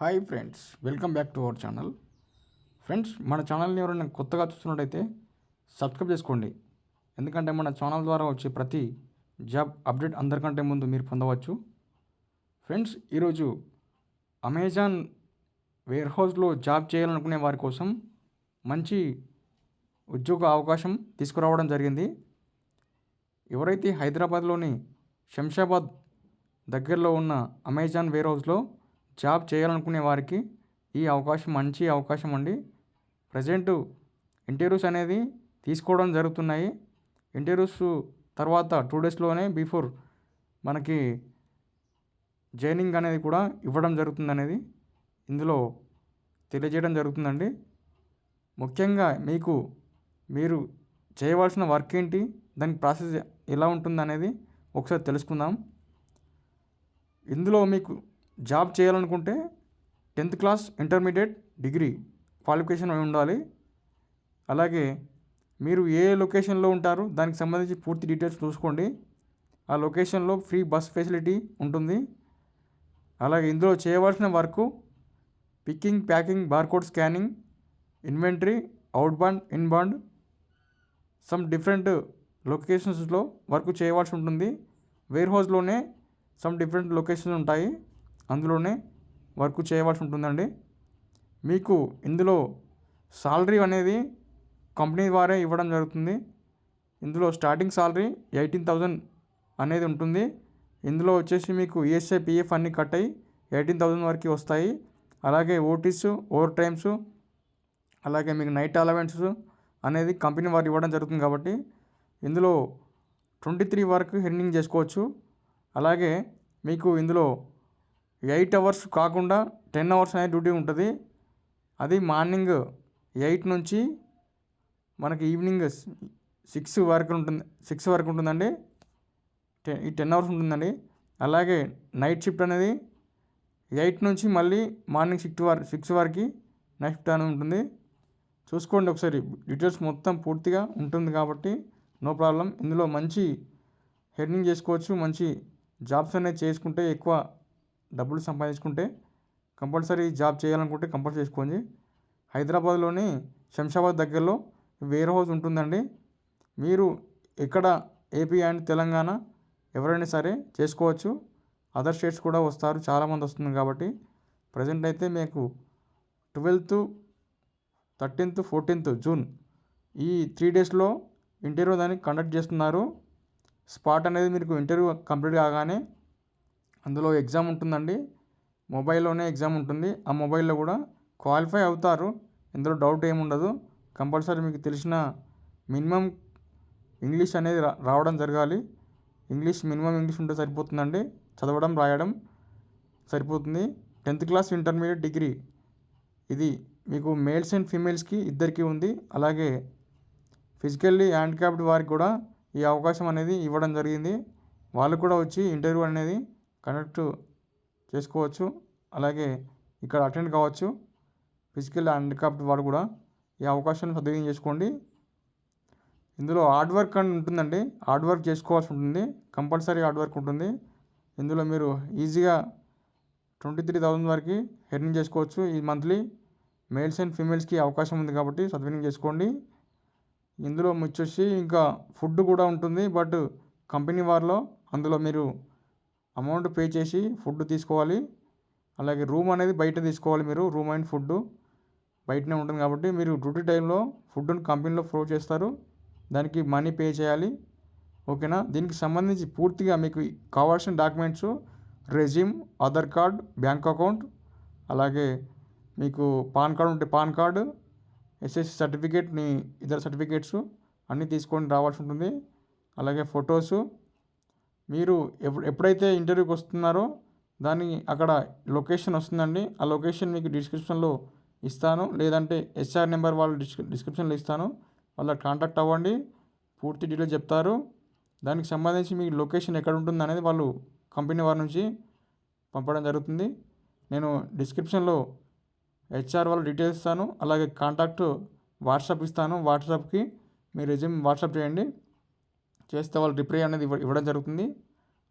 Hi friends welcome back to our channel. Friends మన ఛానల్ని ఎవరైనా కొత్తగా చూస్తున్నట్టయితే సబ్స్క్రైబ్ చేసుకోండి. ఎందుకంటే మన ఛానల్ ద్వారా వచ్చే ప్రతి జాబ్ అప్డేట్ అందరికంటే ముందు మీరు పొందవచ్చు. ఫ్రెండ్స్ ఈరోజు అమెజాన్ వేర్ హౌస్లో జాబ్ చేయాలనుకునే వారి కోసం మంచి ఉద్యోగ అవకాశం తీసుకురావడం జరిగింది. ఎవరైతే హైదరాబాద్లోని శంషాబాద్ దగ్గరలో ఉన్న అమెజాన్ వేర్ హౌస్లో జాబ్ చేయాలనుకునే వారికి ఈ అవకాశం మంచి అవకాశం అండి. ప్రజెంటు ఇంటర్వ్యూస్ అనేది తీసుకోవడం జరుగుతున్నాయి. ఇంటర్వ్యూస్ తర్వాత టూ డేస్లోనే బిఫోర్ మనకి జాయినింగ్ అనేది కూడా ఇవ్వడం జరుగుతుంది అనేది ఇందులో తెలియజేయడం జరుగుతుందండి. ముఖ్యంగా మీకు మీరు చేయవలసిన వర్క్ ఏంటి దాని ప్రాసెస్ ఎలా ఉంటుంది అనేది ఒకసారి తెలుసుకుందాం. ఇందులో మీకు జాబ్ చేయాలనుకుంటే tenth class intermediate degree qualification అయి ఉండాలి. అలాగే మీరు ఏ లొకేషన్లో ఉంటారు దానికి సంబంధించి పూర్తి డీటెయిల్స్ చూసుకోండి. ఆ లొకేషన్లో ఫ్రీ బస్ ఫెసిలిటీ ఉంటుంది. అలాగే ఇందులో చేయవలసిన work picking packing barcode scanning inventory outbound inbound some different లొకేషన్స్లో work చేయవలసి ఉంటుంది. వేర్ హౌస్లోనే సమ్ డిఫరెంట్ లొకేషన్స్ ఉంటాయి. అందులోనే వర్క్ చేయవలసి ఉంటుందండి. మీకు ఇందులో సాలరీ అనేది కంపెనీ వారే ఇవ్వడం జరుగుతుంది. ఇందులో స్టార్టింగ్ సాలరీ ఎయిటీన్ థౌజండ్ అనేది ఉంటుంది. ఇందులో వచ్చేసి మీకు ఈఎస్ఐ పిఎఫ్ అన్నీ కట్ అయ్యి ఎయిటీన్ థౌజండ్ వరకు వస్తాయి. అలాగే ఓటీస్ ఓవర్ టైమ్స్ అలాగే మీకు నైట్ అలవెన్స్ అనేది కంపెనీ వారు ఇవ్వడం జరుగుతుంది కాబట్టి ఇందులో ట్వంటీ త్రీ వరకు ఎర్నింగ్ చేసుకోవచ్చు. అలాగే మీకు ఇందులో ఎయిట్ అవర్స్ కాకుండా టెన్ అవర్స్ అనే డ్యూటీ ఉంటుంది. అది మార్నింగ్ ఎయిట్ నుంచి మనకి ఈవినింగ్ సిక్స్ వరకు ఉంటుంది సిక్స్ వరకు ఉంటుందండి. టెన్ ఈ టెన్ అవర్స్ ఉంటుందండి. అలాగే నైట్ షిఫ్ట్ అనేది ఎయిట్ నుంచి మళ్ళీ మార్నింగ్ సిక్స్ వరకు సిక్స్ వరకు నైట్ షిఫ్ట్ అనేది ఉంటుంది. చూసుకోండి ఒకసారి డీటెయిల్స్ మొత్తం పూర్తిగా ఉంటుంది కాబట్టి నో ప్రాబ్లం. ఇందులో మంచి హెర్నింగ్ చేసుకోవచ్చు మంచి జాబ్స్ అనేది చేసుకుంటే ఎక్కువ డబ్బులు సంపాదించుకుంటే కంపల్సరీ జాబ్ చేయాలనుకుంటే కంపల్సరీ చేసుకోండి. హైదరాబాద్లోని శంషాబాద్ దగ్గరలో వేర్ హౌస్ ఉంటుందండి. మీరు ఎక్కడ ఏపీ అండ్ తెలంగాణ ఎవరైనా సరే చేసుకోవచ్చు. అదర్ స్టేట్స్ కూడా వస్తారు. చాలామంది వస్తుంది కాబట్టి ప్రజెంట్ అయితే మీకు ట్వెల్త్ థర్టీన్త్ ఫోర్టీన్త్ జూన్ ఈ త్రీ డేస్లో ఇంటర్వ్యూ దాన్ని కండక్ట్ చేస్తున్నారు. స్పాట్ అనేది మీకు ఇంటర్వ్యూ కంప్లీట్ కాగానే అందులో ఎగ్జామ్ ఉంటుందండి. మొబైల్లోనే ఎగ్జామ్ ఉంటుంది. ఆ మొబైల్లో కూడా క్వాలిఫై అవుతారు. ఇందులో డౌట్ ఏమి ఉండదు. కంపల్సరీ మీకు తెలిసిన మినిమం ఇంగ్లీష్ అనేది రా రావడం జరగాలి. ఇంగ్లీష్ మినిమం ఇంగ్లీష్ ఉంటే సరిపోతుందండి. చదవడం రాయడం సరిపోతుంది. టెన్త్ క్లాస్ ఇంటర్మీడియట్ డిగ్రీ ఇది మీకు మేల్స్ అండ్ ఫీమేల్స్కి ఇద్దరికీ ఉంది. అలాగే ఫిజికల్లీ హ్యాండిక్యాప్డ్ వారికి కూడా ఈ అవకాశం అనేది ఇవ్వడం జరిగింది. వాళ్ళు కూడా వచ్చి ఇంటర్వ్యూ అనేది కనెక్ట్ చేసుకోవచ్చు. అలాగే ఇక్కడ అటెండ్ కావచ్చు. ఫిజికల్ హ్యాండిక్యాప్డ్ వారు కూడా ఈ అవకాశాన్ని సద్వినియోగం చేసుకోండి. ఇందులో హార్డ్ వర్క్ అని ఉంటుందండి. హార్డ్ వర్క్ చేసుకోవాల్సి ఉంటుంది. కంపల్సరీ హార్డ్ వర్క్ ఉంటుంది. ఇందులో మీరు ఈజీగా ట్వంటీ త్రీ థౌజండ్ వరకు ఎర్నింగ్ చేసుకోవచ్చు ఈ మంత్లీ. మేల్స్ అండ్ ఫీమేల్స్కి అవకాశం ఉంది కాబట్టి సద్వినియోగం చేసుకోండి. ఇందులో వచ్చేసి ఇంకా ఫుడ్ కూడా ఉంటుంది. బట్ కంపెనీ వారిలో అందులో మీరు అమౌంట్ పే చేసి ఫుడ్ తీసుకోవాలి. అలాగే రూమ్ అనేది బయట తీసుకోవాలి మీరు రూమ్ అండ్ ఫుడ్ బయటనే ఉంటుంది కాబట్టి మీరు డ్యూటీ టైంలో ఫుడ్ను కంపెనీలో ప్రొవైడ్ చేస్తారు. దానికి మనీ పే చేయాలి. ఓకేనా? దీనికి సంబంధించి పూర్తిగా మీకు కావాల్సిన documents resume Aadhaar card bank account అలాగే మీకు పాన్ కార్డు ఉంటే పాన్ కార్డు ఎస్ఎస్సి సర్టిఫికేట్ని ఇతర సర్టిఫికేట్స్ అన్నీ తీసుకొని రావాల్సి ఉంటుంది. అలాగే ఫొటోసు మీరు ఎప్పుడు ఎప్పుడైతే ఇంటర్వ్యూకి వస్తున్నారో దాని అక్కడ లొకేషన్ వస్తుందండి. ఆ లొకేషన్ మీకు డిస్క్రిప్షన్లో ఇస్తాను. లేదంటే హెచ్ఆర్ నెంబర్ వాళ్ళు డిస్క్రి డిస్క్రిప్షన్లో ఇస్తాను. వాళ్ళ కాంటాక్ట్ అవ్వండి. పూర్తి డీటెయిల్స్ చెప్తారు. దానికి సంబంధించి మీ లొకేషన్ ఎక్కడ ఉంటుంది అనేది వాళ్ళు కంపెనీ వారి నుంచి పంపడం జరుగుతుంది. నేను డిస్క్రిప్షన్లో హెచ్ఆర్ వాళ్ళ డీటెయిల్స్ ఇస్తాను. అలాగే కాంటాక్ట్ వాట్సాప్ ఇస్తాను. వాట్సాప్కి మీ రెజ్యూమ్ వాట్సాప్ చేయండి. చేస్తే వాళ్ళు రిప్లై అనేది ఇవ్వడం జరుగుతుంది.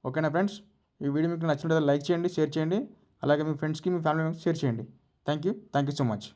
ఓకేనా ఫ్రెండ్స్? ఈ వీడియో మీకు నచ్చినట్లయితే లైక్ చేయండి షేర్ చేయండి. అలాగే మీ ఫ్రెండ్స్కి మీ ఫ్యామిలీ మెంబర్స్ షేర్ చేయండి. Thank you thank you so much.